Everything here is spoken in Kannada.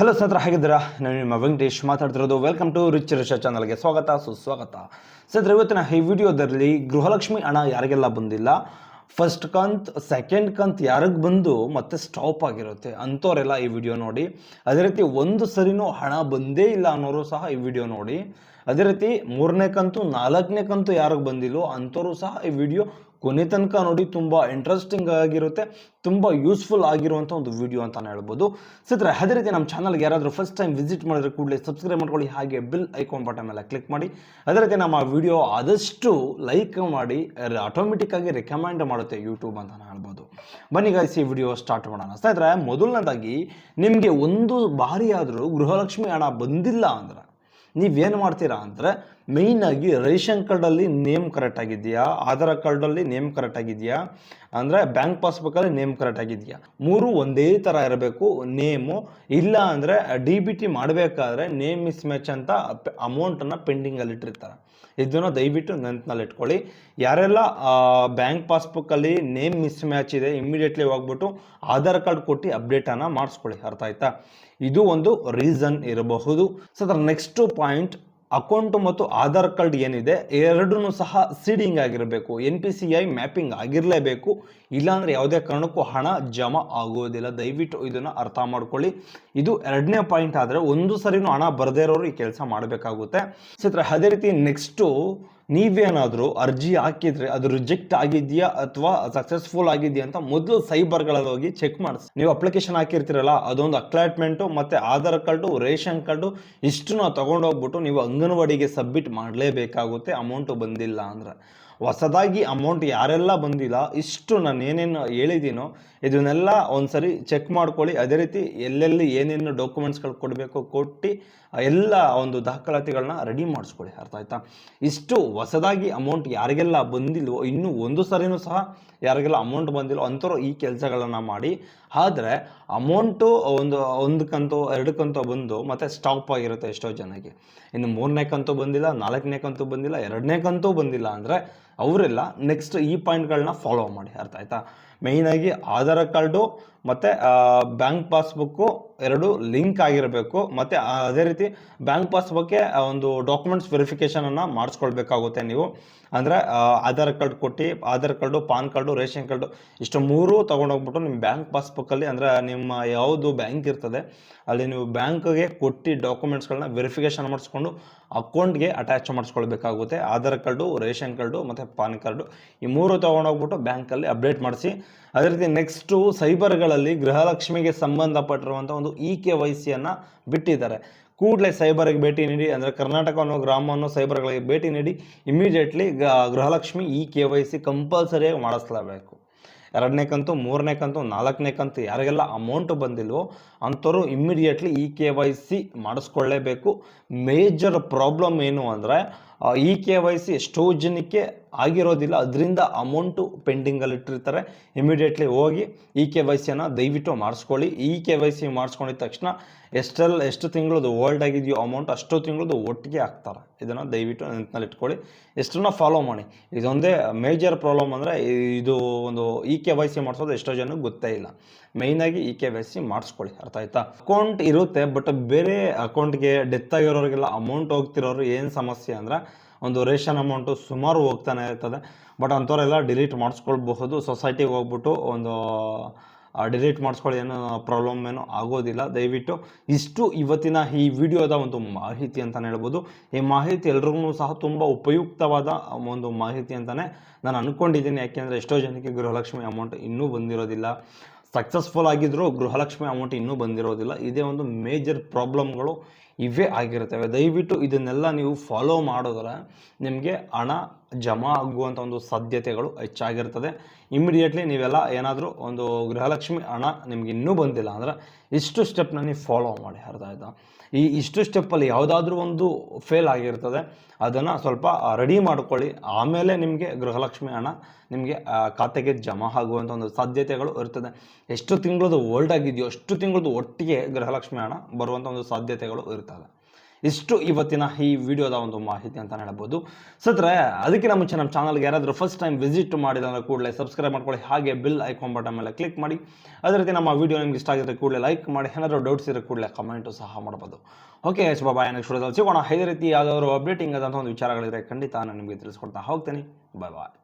ಹಲೋ ಸತ್ರ ಹೇಗಿದ್ದೀರಾ? ನಾನು ನಿಮ್ಮ ವೆಂಕಟೇಶ್ ಮಾತಾಡ್ತಿರೋದು. ವೆಲ್ಕಮ್ ಟು ರಿಚ್ ರಿಷ ಚಾನಲ್ಗೆ ಸ್ವಾಗತ, ಸುಸ್ವಾಗತ. ಸತ್ರ ಇವತ್ತಿನ ಈ ವಿಡಿಯೋದಲ್ಲಿ ಗೃಹಲಕ್ಷ್ಮಿ ಹಣ ಯಾರಿಗೆಲ್ಲ ಬಂದಿಲ್ಲ? ಫಸ್ಟ್ ಕಂತ್ ಸೆಕೆಂಡ್ ಕಂತ್ ಯಾರಿಗೆ ಬಂದು ಮತ್ತೆ ಸ್ಟಾಪ್ ಆಗಿರುತ್ತೆ ಅಂಥವರೆಲ್ಲ ಈ ವಿಡಿಯೋ ನೋಡಿ. ಅದೇ ರೀತಿ ಒಂದು ಸರಿನೂ ಹಣ ಬಂದೇ ಇಲ್ಲ ಅನ್ನೋರು ಸಹ ಈ ವಿಡಿಯೋ ನೋಡಿ. ಅದೇ ರೀತಿ ಮೂರನೇ ಕಂತು, ನಾಲ್ಕನೇ ಕಂತು ಯಾರಿಗೆ ಬಂದಿಲ್ಲೋ ಅಂಥವ್ರು ಸಹ ಈ ವಿಡಿಯೋ ಕೊನೆ ತನಕ ನೋಡಿ ತುಂಬ ಇಂಟ್ರೆಸ್ಟಿಂಗ್ ಆಗಿರುತ್ತೆ, ತುಂಬ ಯೂಸ್ಫುಲ್ ಆಗಿರುವಂಥ ಒಂದು ವಿಡಿಯೋ ಅಂತ ಹೇಳ್ಬೋದು. ಸಿದ್ರೆ, ಅದೇ ರೀತಿ ನಮ್ಮ ಚಾನಲ್ಗೆ ಯಾರಾದರೂ ಫಸ್ಟ್ ಟೈಮ್ ವಿಸಿಟ್ ಮಾಡಿದ್ರೆ ಕೂಡಲೇ ಸಬ್ಸ್ಕ್ರೈಬ್ ಮಾಡ್ಕೊಳ್ಳಿ, ಹಾಗೆ ಬಿಲ್ ಐಕಾನ್ ಬಟನ್ ಮೇಲೆ ಕ್ಲಿಕ್ ಮಾಡಿ. ಅದೇ ರೀತಿ ನಮ್ಮ ವಿಡಿಯೋ ಆದಷ್ಟು ಲೈಕ್ ಮಾಡಿ ಆಟೋಮೆಟಿಕ್ ಆಗಿ ರೆಕಮೆಂಡ್ ಮಾಡುತ್ತೆ ಯೂಟ್ಯೂಬ್ ಅಂತ ಹೇಳ್ಬೋದು. ಬನ್ನಿ ಗಾಯ್ಸ್ ಈ ವಿಡಿಯೋ ಸ್ಟಾರ್ಟ್ ಮಾಡೋಣ. ಸ್ನೇಹಿತರೆ, ಮೊದಲನೇದಾಗಿ ನಿಮಗೆ ಒಂದು ಬಾರಿಯಾದರೂ ಗೃಹಲಕ್ಷ್ಮಿ ಹಣ ಬಂದಿಲ್ಲ ಅಂದ್ರೆ ನೀವೇನು ಮಾಡ್ತೀರಾ ಅಂದರೆ ಮೇಯ್ನಾಗಿ ರೇಷನ್ ಕಾರ್ಡಲ್ಲಿ ನೇಮ್ ಕರೆಕ್ಟ್ ಆಗಿದೆಯಾ ಆಧಾರ್ ಕಾರ್ಡಲ್ಲಿ ನೇಮ್ ಕರೆಕ್ಟ್ ಆಗಿದೆಯಾ ಅಂದರೆ ಬ್ಯಾಂಕ್ ಪಾಸ್ಬುಕ್ಕಲ್ಲಿ ನೇಮ್ ಕರೆಕ್ಟ್ ಆಗಿದೆಯಾ? ಮೂರು ಒಂದೇ ಥರ ಇರಬೇಕು ನೇಮು ಇಲ್ಲ ಅಂದರೆ ಡಿ ಬಿ ಟಿ ಮಾಡಬೇಕಾದ್ರೆ ನೇಮ್ ಮಿಸ್ ಮ್ಯಾಚ್ ಅಂತ ಅಮೌಂಟನ್ನು ಪೆಂಡಿಂಗಲ್ಲಿ ಇಟ್ಟಿರ್ತಾರೆ. ಇದನ್ನು ದಯವಿಟ್ಟು ನೆನಪಿನಲ್ಲಿ ಇಟ್ಕೊಳ್ಳಿ. ಯಾರೆಲ್ಲ ಬ್ಯಾಂಕ್ ಪಾಸ್ಬುಕ್ಕಲ್ಲಿ ನೇಮ್ ಮಿಸ್ ಮ್ಯಾಚ್ ಇದೆ ಇಮಿಡಿಯೇಟ್ಲಿ ಹೋಗ್ಬಿಟ್ಟು ಆಧಾರ್ ಕಾರ್ಡ್ ಕೊಟ್ಟು ಅಪ್ಡೇಟನ್ನು ಮಾಡಿಸ್ಕೊಳ್ಳಿ. ಅರ್ಥ ಆಯ್ತಾ? ಇದು ಒಂದು ರೀಸನ್ ಇರಬಹುದು. ಸೊ ಅದರ ನೆಕ್ಸ್ಟ್ ಪಾಯಿಂಟ್ ಅಕೌಂಟ್ ಮತ್ತು ಆಧಾರ್ ಕಾರ್ಡ್ ಏನಿದೆ ಎರಡೂ ಸಹ ಸೀಡಿಂಗ್ ಆಗಿರಬೇಕು N P C I mapping ಆಗಿರಲೇಬೇಕು. ಇಲ್ಲಾಂದರೆ ಯಾವುದೇ ಕಾರಣಕ್ಕೂ ಹಣ ಜಮಾ ಆಗೋದಿಲ್ಲ. ದಯವಿಟ್ಟು ಇದನ್ನು ಅರ್ಥ ಮಾಡ್ಕೊಳ್ಳಿ. ಇದು ಎರಡನೇ ಪಾಯಿಂಟ್ ಆದರೆ ಒಂದು ಸರಿನೂ ಹಣ ಬರದೇ ಇರೋರು ಈ ಕೆಲಸ ಮಾಡಬೇಕಾಗುತ್ತೆ. ಚಿತ್ರ ಅದೇ ರೀತಿ ನೆಕ್ಸ್ಟು ನೀವೇನಾದರೂ ಅರ್ಜಿ ಹಾಕಿದ್ರೆ ಅದು ರಿಜೆಕ್ಟ್ ಆಗಿದೆಯಾ ಅಥವಾ ಸಕ್ಸಸ್ಫುಲ್ ಆಗಿದೆಯಾ ಅಂತ ಮೊದಲು ಸೈಬರ್ಗಳಲ್ಲಿ ಹೋಗಿ ಚೆಕ್ ಮಾಡಿಸಿ. ನೀವು ಅಪ್ಲಿಕೇಶನ್ ಹಾಕಿರ್ತೀರಲ್ಲ, ಅದೊಂದು ಅಕ್ಲಾಟ್ಮೆಂಟು ಮತ್ತು ಆಧಾರ್ ಕಾರ್ಡು, ರೇಷನ್ ಕಾರ್ಡು, ಇಷ್ಟನ್ನ ತೊಗೊಂಡೋಗ್ಬಿಟ್ಟು ನೀವು ಅಂಗನವಾಡಿಗೆ ಸಬ್ಮಿಟ್ ಮಾಡಲೇಬೇಕಾಗುತ್ತೆ ಅಮೌಂಟು ಬಂದಿಲ್ಲ ಅಂದರೆ. ಹೊಸದಾಗಿ ಅಮೌಂಟ್ ಯಾರೆಲ್ಲ ಬಂದಿಲ್ಲ, ಇಷ್ಟು ನಾನು ಏನೇನು ಹೇಳಿದ್ದೀನೋ ಇದನ್ನೆಲ್ಲ ಒಂದ್ಸರಿ ಚೆಕ್ ಮಾಡ್ಕೊಳ್ಳಿ. ಅದೇ ರೀತಿ ಎಲ್ಲೆಲ್ಲಿ ಏನೇನು ಡಾಕ್ಯುಮೆಂಟ್ಸ್ಗಳು ಕೊಡಬೇಕು ಕೊಟ್ಟು, ಎಲ್ಲ ಒಂದು ದಾಖಲಾತಿಗಳನ್ನ ರೆಡಿ ಮಾಡಿಸ್ಕೊಳ್ಳಿ. ಅರ್ಥ ಆಯ್ತಾ? ಇಷ್ಟು ಹೊಸದಾಗಿ ಅಮೌಂಟ್ ಯಾರಿಗೆಲ್ಲ ಬಂದಿಲ್ವೋ, ಇನ್ನೂ ಒಂದು ಸರಿನೂ ಸಹ ಯಾರಿಗೆಲ್ಲ ಅಮೌಂಟ್ ಬಂದಿಲ್ಲ ಅಂಥವ್ರು ಈ ಕೆಲಸಗಳನ್ನು ಮಾಡಿ. ಆದರೆ ಅಮೌಂಟು ಒಂದು ಒಂದು ಕಂತು ಎರಡು ಕಂತು ಬಂದು ಮತ್ತೆ ಸ್ಟಾಪ್ ಆಗಿರುತ್ತೆ ಎಷ್ಟೋ ಜನಕ್ಕೆ. ಇನ್ನು ಮೂರನೇ ಕಂತು ಬಂದಿಲ್ಲ ನಾಲ್ಕನೇ ಕಂತು ಬಂದಿಲ್ಲ ಎರಡನೇ ಕಂತು ಬಂದಿಲ್ಲ ಅಂದರೆ ಅವರೆಲ್ಲ. ನೆಕ್ಸ್ಟ್ ಈ ಪಾಯಿಂಟ್ಗಳನ್ನ ಫಾಲೋ ಮಾಡಿ. ಅರ್ಥ ಆಯ್ತಾ? ಮೇಯ್ನಾಗಿ ಆಧಾರ್ ಕಾರ್ಡು ಮತ್ತು ಬ್ಯಾಂಕ್ ಪಾಸ್ಬುಕ್ಕು ಎರಡು ಲಿಂಕ್ ಆಗಿರಬೇಕು. ಮತ್ತು ಅದೇ ರೀತಿ ಬ್ಯಾಂಕ್ ಪಾಸ್ಬುಕ್ಗೆ ಒಂದು ಡಾಕ್ಯುಮೆಂಟ್ಸ್ ವೆರಿಫಿಕೇಷನನ್ನು ಮಾಡಿಸ್ಕೊಳ್ಬೇಕಾಗುತ್ತೆ ನೀವು. ಅಂದರೆ ಆಧಾರ್ ಕಾರ್ಡ್ ಕೊಟ್ಟು, Aadhaar card, PAN card, ration card ಇಷ್ಟು ಮೂರು ತೊಗೊಂಡೋಗ್ಬಿಟ್ಟು ನಿಮ್ಮ ಬ್ಯಾಂಕ್ ಪಾಸ್ಬುಕ್ಕಲ್ಲಿ ಅಂದರೆ ನಿಮ್ಮ ಯಾವುದು ಬ್ಯಾಂಕ್ ಇರ್ತದೆ, ಅಲ್ಲಿ ನೀವು ಬ್ಯಾಂಕ್ಗೆ ಕೊಟ್ಟು ಡಾಕ್ಯುಮೆಂಟ್ಸ್ಗಳನ್ನ ವೆರಿಫಿಕೇಷನ್ ಮಾಡಿಸ್ಕೊಂಡು ಅಕೌಂಟ್ಗೆ ಅಟ್ಯಾಚ್ ಮಾಡಿಸ್ಕೊಳ್ಬೇಕಾಗುತ್ತೆ. ಆಧಾರ್ ಕಾರ್ಡು, ರೇಷನ್ ಕಾರ್ಡು, ಮತ್ತು ಪಾನ್ ಕಾರ್ಡು ಈ ಮೂರು ತೊಗೊಂಡೋಗ್ಬಿಟ್ಟು ಬ್ಯಾಂಕಲ್ಲಿ ಅಪ್ಡೇಟ್ ಮಾಡಿಸಿ. ಅದೇ ರೀತಿ ನೆಕ್ಸ್ಟು ಸೈಬರ್ಗಳಲ್ಲಿ ಗೃಹಲಕ್ಷ್ಮಿಗೆ ಸಂಬಂಧಪಟ್ಟಿರುವಂಥ ಒಂದು ಇ ಕೆ ವೈ ಸಿಯನ್ನು ಬಿಟ್ಟಿದ್ದಾರೆ. ಕೂಡಲೇ ಸೈಬರ್ಗೆ ಭೇಟಿ ನೀಡಿ, ಅಂದರೆ ಕರ್ನಾಟಕ ಅನ್ನೋ ಗ್ರಾಮ ಅನ್ನೋ ಸೈಬರ್ಗಳಿಗೆ ಭೇಟಿ ನೀಡಿ immediately Gruhalakshmi E K Y C ಕಂಪಲ್ಸರಿಯಾಗಿ ಮಾಡಿಸ್ಲೇಬೇಕು ಎರಡನೇ ಕಂತು, ಮೂರನೇ ಕಂತು, ನಾಲ್ಕನೇ ಕಂತು ಯಾರಿಗೆಲ್ಲ ಅಮೌಂಟ್ ಬಂದಿಲ್ವೋ ಅಂಥವ್ರು immediately E K Y C ಮಾಡಿಸ್ಕೊಳ್ಳೇಬೇಕು major problem ಏನು ಅಂದರೆ ಇ ಕೆ ವೈ ಸಿ ಎಷ್ಟೋ ಜನಕ್ಕೆ ಆಗಿರೋದಿಲ್ಲ. ಅದರಿಂದ ಅಮೌಂಟು ಪೆಂಡಿಂಗಲ್ಲಿ ಇಟ್ಟಿರ್ತಾರೆ. ಇಮಿಡಿಯೇಟ್ಲಿ ಹೋಗಿ ಇ ಕೆ ವೈ ಸಿಯನ್ನು ದಯವಿಟ್ಟು ಮಾಡಿಸ್ಕೊಳ್ಳಿ. ಇ ಕೆ ವೈ ಸಿ ಮಾಡಿಸ್ಕೊಂಡಿದ ತಕ್ಷಣ ಎಷ್ಟೆಲ್ಲ, ಎಷ್ಟು ತಿಂಗಳದು ಓಲ್ಡ್ ಆಗಿದೆಯೋ ಅಮೌಂಟ್ ಅಷ್ಟು ತಿಂಗಳದು ಒಟ್ಟಿಗೆ ಹಾಕ್ತಾರೆ. ಇದನ್ನು ದಯವಿಟ್ಟು ನೆನಪಿನಲ್ಲಿ ಇಟ್ಕೊಳ್ಳಿ ಎಷ್ಟನ್ನ ಫಾಲೋ ಮಾಡಿ. ಇದೊಂದೇ ಮೇಜರ್ ಪ್ರಾಬ್ಲಮ್ ಅಂದರೆ ಇದು ಒಂದು ಇ ಕೆ ವೈ ಸಿ ಮಾಡಿಸೋದು ಎಷ್ಟೋ ಜನಕ್ಕೆ ಗೊತ್ತೇ ಇಲ್ಲ. ಮೇಯ್ನಾಗಿ ಇ ಕೆ ವೈ ಸಿ ಮಾಡಿಸ್ಕೊಳ್ಳಿ. ಅರ್ಥ ಆಯ್ತಾ? ಅಕೌಂಟ್ ಇರುತ್ತೆ, ಬಟ್ ಬೇರೆ ಅಕೌಂಟ್ಗೆ ಡೆತ್ ಆಗಿರೋರಿಗೆಲ್ಲ ಅಮೌಂಟ್ ಹೋಗ್ತಿರೋರು ಏನು ಸಮಸ್ಯೆ ಅಂದರೆ ಒಂದು ರೇಷನ್ ಅಮೌಂಟು ಸುಮಾರು ಹೋಗ್ತಾನೆ ಇರ್ತದೆ. ಬಟ್ ಅಂಥವರೆಲ್ಲ ಡಿಲೀಟ್ ಮಾಡಿಸ್ಕೊಳ್ಬಹುದು. ಸೊಸೈಟಿಗೆ ಹೋಗ್ಬಿಟ್ಟು ಒಂದು ಡಿಲೀಟ್ ಮಾಡಿಸ್ಕೊಳ್ಳಿ ಏನೋ ಪ್ರಾಬ್ಲಮ್ ಏನೋ ಆಗೋದಿಲ್ಲ. ದಯವಿಟ್ಟು ಇಷ್ಟು ಇವತ್ತಿನ ಈ ವಿಡಿಯೋದ ಒಂದು ಮಾಹಿತಿ ಅಂತಲೇ ಹೇಳ್ಬೋದು. ಈ ಮಾಹಿತಿ ಎಲ್ರಿಗೂ ಸಹ ತುಂಬ ಉಪಯುಕ್ತವಾದ ಒಂದು ಮಾಹಿತಿ ಅಂತಲೇ ನಾನು ಅಂದ್ಕೊಂಡಿದ್ದೀನಿ ಯಾಕೆಂದರೆ ಎಷ್ಟೋ ಜನಕ್ಕೆ ಗೃಹಲಕ್ಷ್ಮಿ ಅಮೌಂಟ್ ಇನ್ನೂ ಬಂದಿರೋದಿಲ್ಲ. ಸಕ್ಸಸ್ಫುಲ್ ಆಗಿದ್ದರೂ ಗೃಹಲಕ್ಷ್ಮಿ ಅಮೌಂಟ್ ಇನ್ನೂ ಬಂದಿರೋದಿಲ್ಲ. ಇದೇ ಒಂದು ಮೇಜರ್ ಪ್ರಾಬ್ಲಮ್ಗಳು ಇವೇ ಆಗಿರ್ತವೆ ದಯವಿಟ್ಟು ಇದನ್ನೆಲ್ಲ ನೀವು ಫಾಲೋ ಮಾಡಿದ್ರೆ ನಿಮಗೆ ಹಣ ಜಮಾ ಆಗುವಂಥ ಒಂದು ಸಾಧ್ಯತೆಗಳು ಹೆಚ್ಚಾಗಿರ್ತದೆ. ಇಮಿಡಿಯೇಟ್ಲಿ ನೀವೆಲ್ಲ ಏನಾದರೂ ಒಂದು ಗೃಹಲಕ್ಷ್ಮಿ ಹಣ ನಿಮ್ಗೆ ಇನ್ನೂ ಬಂದಿಲ್ಲ ಅಂದರೆ ಇಷ್ಟು ಸ್ಟೆಪ್ನ ನೀವು ಫಾಲೋ ಮಾಡಿ, ಅರ್ಥ ಆಯ್ತಾ? ಈ ಇಷ್ಟು ಸ್ಟೆಪ್ಪಲ್ಲಿ ಯಾವುದಾದ್ರೂ ಒಂದು ಫೇಲ್ ಆಗಿರ್ತದೆ, ಅದನ್ನು ಸ್ವಲ್ಪ ರೆಡಿ ಮಾಡ್ಕೊಳ್ಳಿ. ಆಮೇಲೆ ನಿಮಗೆ ಗೃಹಲಕ್ಷ್ಮಿ ಹಣ ನಿಮಗೆ ಖಾತೆಗೆ ಜಮಾ ಆಗುವಂಥ ಒಂದು ಸಾಧ್ಯತೆಗಳು ಇರ್ತದೆ. ಎಷ್ಟು ತಿಂಗಳದು ಓಲ್ಡ್ ಆಗಿದೆಯೋ ಅಷ್ಟು ತಿಂಗಳದು ಒಟ್ಟಿಗೆ ಗೃಹಲಕ್ಷ್ಮಿ ಹಣ ಬರುವಂಥ ಒಂದು ಸಾಧ್ಯತೆಗಳು ಇರ್ತದೆ ಇಷ್ಟು ಇವತ್ತಿನ ಈ ವಿಡಿಯೋದ ಒಂದು ಮಾಹಿತಿ ಅಂತ ಹೇಳ್ಬೋದು ಸತ್ರೆ ಅದಕ್ಕಿಂತ ಮುಂಚೆ ನಮ್ಮ ಚಾನಲ್ಗೆ ಯಾರಾದರೂ ಫಸ್ಟ್ ಟೈಮ್ ವಿಸಿಟ್ ಮಾಡಿದ ಅಂದರೆ ಕೂಡಲೇ ಸಬ್ಸ್ಕ್ರೈಬ್ ಮಾಡ್ಕೊಳ್ಳಿ, ಹಾಗೆ ಬಿಲ್ ಐಕಾನ್ ಬಟನ್ ಮೇಲೆ ಕ್ಲಿಕ್ ಮಾಡಿ. ಅದೇ ರೀತಿ ನಮ್ಮ ವಿಡಿಯೋ ನಿಮ್ಗೆ ಇಷ್ಟ ಆಗಿದ್ರೆ ಕೂಡಲೇ ಲೈಕ್ ಮಾಡಿ, ಏನಾದರೂ ಡೌಟ್ಸ್ ಇದ್ರೆ ಕೂಡಲೇ ಕಮೆಂಟು ಸಹ ಮಾಡ್ಬೋದು. ಓಕೆ ಎಸ್ ಬಾಬಾ ನೆಕ್ಸ್ಟ್ ವಿಡಿಯೋದಲ್ಲಿ ಸಿಗೋಣ. ಇದೇ ರೀತಿ ಯಾವುದಾದ್ರು ಅಪ್ಡೇಟಿಂಗ್ ಆದಂಥ ಒಂದು ವಿಚಾರಗಳಿದ್ರೆ ಖಂಡಿತ ನಾನು ನಿಮಗೆ ತಿಳಿಸ್ಕೊಡ್ತಾ ಹೋಗ್ತೀನಿ. ಬಾಯ್ ಬಾಯ್